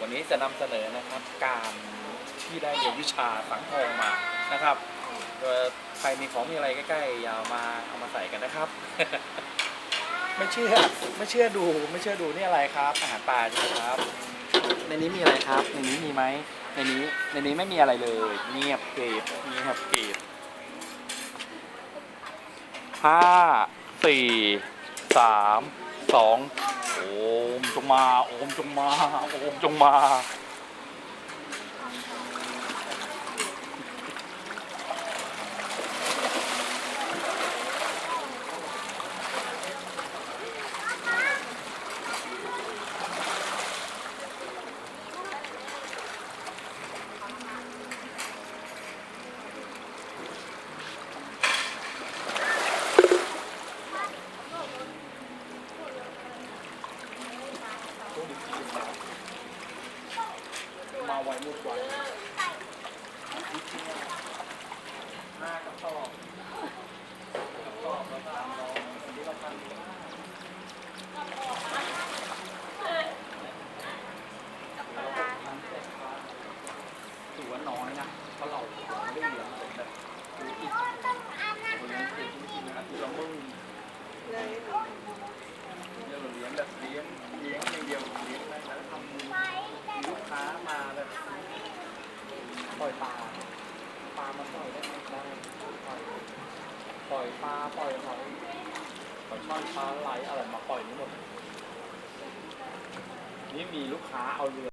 วันนี้จะนำเสนอนะครับการที่ได้เรียนวิชาสังทองมานะครับใครมีของมีอะไรใกล้ๆอย่ามาเอามาใส่กันนะครับ ไม่เชื่อไม่เชื่อดูไม่เชื่อดูนี่อะไรครับ อาหารปลาใช่ไหมครับ ในนี้มีอะไรครับ ในนี้มีไหมในนี้ในนี้ไม่มีอะไรเลย เงียบเกรีบเงียบเกรีบห้าสี่สาม สองโอมจงมา โอมจงมา โอมจงมา ไวมุดไวห้ากระสอบกระสอบแล้วตามร้องอันนี้เราพันถือว่าน้อยนะเพราะเราไม่ได้เลี้ยงแบบธุรกิจเราเลี้ยงเป็นธุรกิจนะคือเราเพิ่งเลี้ยงเราเลี้ยงแบบเลี้ยงเลี้ยงอย่างเดียวเลี้ยงแล้วทำมีลูกค้ามาแบบ ปล่อยปลาปลามาปล่อยได้ไหมได้ปล่อยปล่อยปลาปล่อยหอยปล่อยช่อนปลาไหลอะไรมาปล่อยนี่หมดนี่มีลูกค้าเอาเรือ